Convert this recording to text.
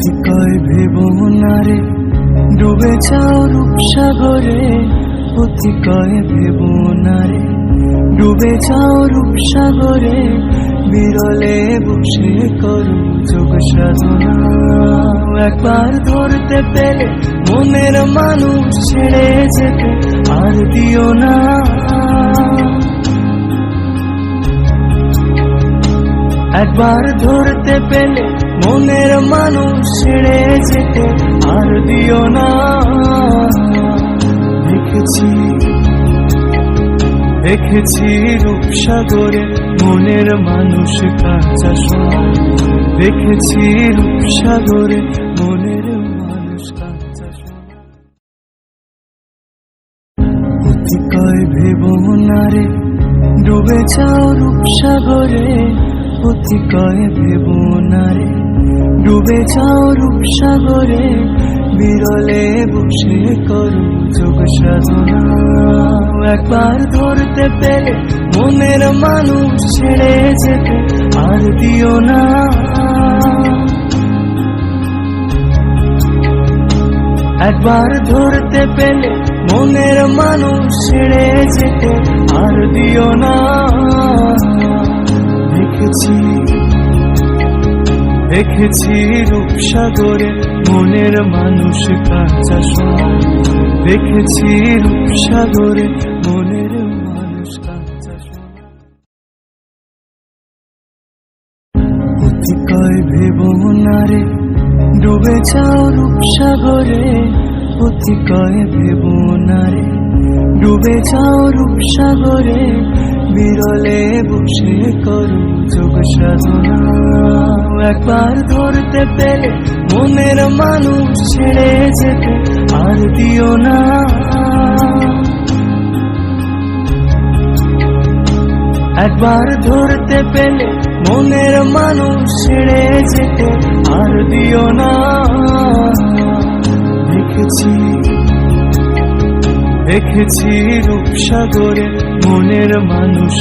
অতিকয় ভেব নারে ডুবে যাও রূপসাগরে। অতিকয় ভেব নারে ডুবে যাও রূপসাগরে। বিরলে বসে করো যোগ সাধনা। একবার ধরতে পেলে মনের মানুষ ছেড়ে যেতে আর দিও না। একবার ধরতে পেলে মনের মানুষ ছেড়ে যেতে আর দিও না। দেখেছি দেখেছি রূপসাগরে মনের মানুষ কাঁচা সোনা। দেখেছি রূপসাগরে মনের মানুষ কাঁচা সোনা। ভেব নারে ডুবে যাও রূপসাগরে। অতিকয় ভেব নারে ডুবে যাও রূপসাগরে, বিরলে বসে করো যোগ সাধনা। একবার ধরতে পেলে মনের মানুষ ছেড়ে যেতে আর দিও না। একবার ধরতে পেলে মনের মানুষ ছেড়ে যেতে আর দিও না। দেখেছি রূপসাগরে মনের মানুষ কাঁচা সোনা দেখেছি রূপসাগরে মনের মানুষ কাঁচা সোনা অতিকয় ভেব নারে ডুবে যাও রূপসাগরে। অতিকয় ভেব নারে ডুবে যাও রূপসাগরে। বিরলে বসে করো যোগ সাধনা। একবার ধরতে পেলে মনের মানুষ ছেড়ে যেতে আর দিও না। একবার ধরতে পেলে মনের মানুষ ছেড়ে যেতে আর দিও না। দেখেছি দেখেছি রূপসাগরে মনের মানুষ